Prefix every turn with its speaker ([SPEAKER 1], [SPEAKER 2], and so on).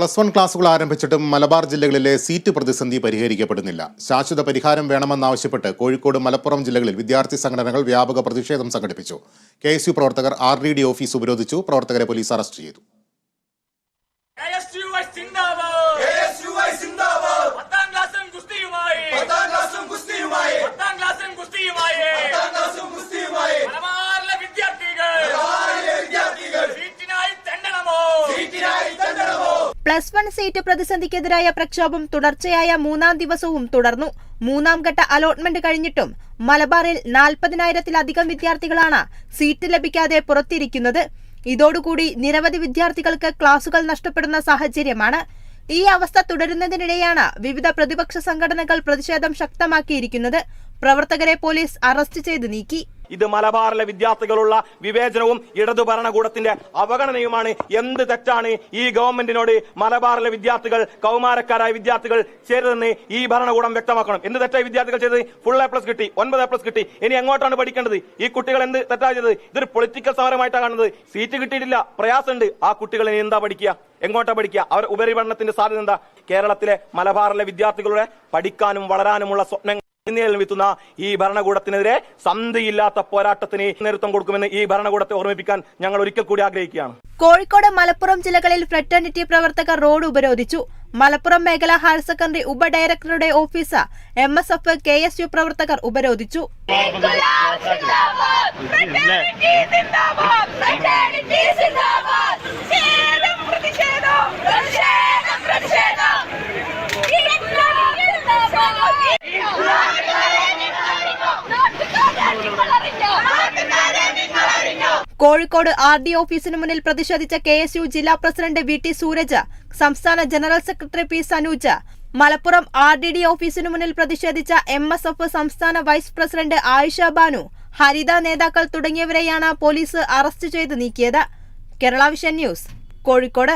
[SPEAKER 1] Plus one ക്ലാസുകൾ ആരംഭിച്ചിട്ടും മലബാർ ജില്ലകളിലെ seat പ്രതിസന്ധി പരിഹരിക്കപ്പെടുന്നില്ല. ശാശ്വത പരിഹാരം വേണമെന്നാവശ്യപ്പെട്ട് കോഴിക്കോട് മലപ്പുറം ജില്ലകളിൽ വിദ്യാർത്ഥി സംഘടനകൾ വ്യാപക പ്രതിഷേധം സംഘടിപ്പിച്ചു. കെ പ്രവർത്തകർ ആർ ഡി ഓഫീസ് ഉപരോധിച്ചു. പ്രവർത്തകരെ പോലീസ് അറസ്റ്റ് ചെയ്തു.
[SPEAKER 2] പ്ലസ് വൺ സീറ്റ് പ്രതിസന്ധിക്കെതിരായ പ്രക്ഷോഭം തുടർച്ചയായ മൂന്നാം ദിവസവും തുടർന്നു. മൂന്നാം ഘട്ട അലോട്ട്മെന്റ് കഴിഞ്ഞിട്ടും മലബാറിൽ നാൽപ്പതിനായിരത്തിലധികം വിദ്യാർത്ഥികളാണ് സീറ്റ് ലഭിക്കാതെ പുറത്തിരിക്കുന്നത്. ഇതോടുകൂടി നിരവധി വിദ്യാർത്ഥികൾക്ക് ക്ലാസുകൾ നഷ്ടപ്പെടുന്ന സാഹചര്യമാണ്. ഈ അവസ്ഥ തുടരുന്നതിനിടെയാണ് വിവിധ പ്രതിപക്ഷ സംഘടനകൾ പ്രതിഷേധം ശക്തമാക്കിയിരിക്കുന്നത്. പ്രവർത്തകരെ പോലീസ് അറസ്റ്റ് ചെയ്ത് നീക്കി.
[SPEAKER 3] ഇത് മലബാറിലെ വിദ്യാർത്ഥികളുള്ള വിവേചനവും ഇടതു ഭരണകൂടത്തിന്റെ അവഗണനയുമാണ്. എന്ത് തെറ്റാണ് ഈ ഗവൺമെന്റിനോട് മലബാറിലെ വിദ്യാർത്ഥികൾ കൗമാരക്കാരായ വിദ്യാർത്ഥികൾ ചെയ്തതെന്ന് ഈ ഭരണകൂടം വ്യക്തമാക്കണം. എന്ത് തെറ്റായി വിദ്യാർത്ഥികൾ ചെയ്തത്? ഫുൾ എ പ്ലസ് കിട്ടി ഒൻപത് എ പ്ലസ് കിട്ടി. ഇനി എങ്ങോട്ടാണ് പഠിക്കേണ്ടത്? ഈ കുട്ടികൾ എന്ത് തെറ്റായി ചെയ്തത്? ഇതൊരു പൊളിറ്റിക്കൽ സമരമായിട്ടാണ് കാണുന്നത്. സീറ്റ് കിട്ടിയിട്ടില്ല. പ്രയാസമുണ്ട്. ആ കുട്ടികൾ ഇനി എന്താ പഠിക്കുക? എങ്ങോട്ടാ പഠിക്കുക? അവർ ഉപരിപഠനത്തിന്റെ സാധ്യത എന്താ? കേരളത്തിലെ മലബാറിലെ വിദ്യാർത്ഥികളുടെ പഠിക്കാനും വളരാനുമുള്ള സ്വപ്നങ്ങൾ നിലനിൽത്തുന്ന ഈ ഭരണകൂടത്തിനെതിരെ സന്ധിയില്ലാത്ത പോരാട്ടത്തിന് നേതൃത്വം കൊടുക്കുമെന്ന് ഈ ഭരണകൂടത്തെ ഓർമ്മിപ്പിക്കാൻ ഞങ്ങൾ ഒരിക്കൽ കൂടി ആഗ്രഹിക്കുകയാണ്.
[SPEAKER 2] കോഴിക്കോട് മലപ്പുറം ജില്ലകളിൽ ഫ്രറ്റേണിറ്റി പ്രവർത്തകർ റോഡ് ഉപരോധിച്ചു. മലപ്പുറം മേഖല higher secondary ഉപഡയറക്ടറുടെ office M S F K S U പ്രവർത്തകർ ഉപരോധിച്ചു. കോഴിക്കോട് ആർ ഡി ഓഫീസിന് മുന്നിൽ പ്രതിഷേധിച്ച കെ എസ് യു ജില്ലാ പ്രസിഡന്റ് വി ടി സൂരജ് സംസ്ഥാന general secretary P Sanooj Malappuram R D D ഓഫീസിന് മുന്നിൽ പ്രതിഷേധിച്ച എം എസ് എഫ് സംസ്ഥാന വൈസ് പ്രസിഡന്റ് ആയിഷ ബാനു ഹരിത നേതാക്കൾ തുടങ്ങിയവരെയാണ് പോലീസ് അറസ്റ്റ് ചെയ്ത് നീക്കിയത്. Kerala vision news Kozhikode.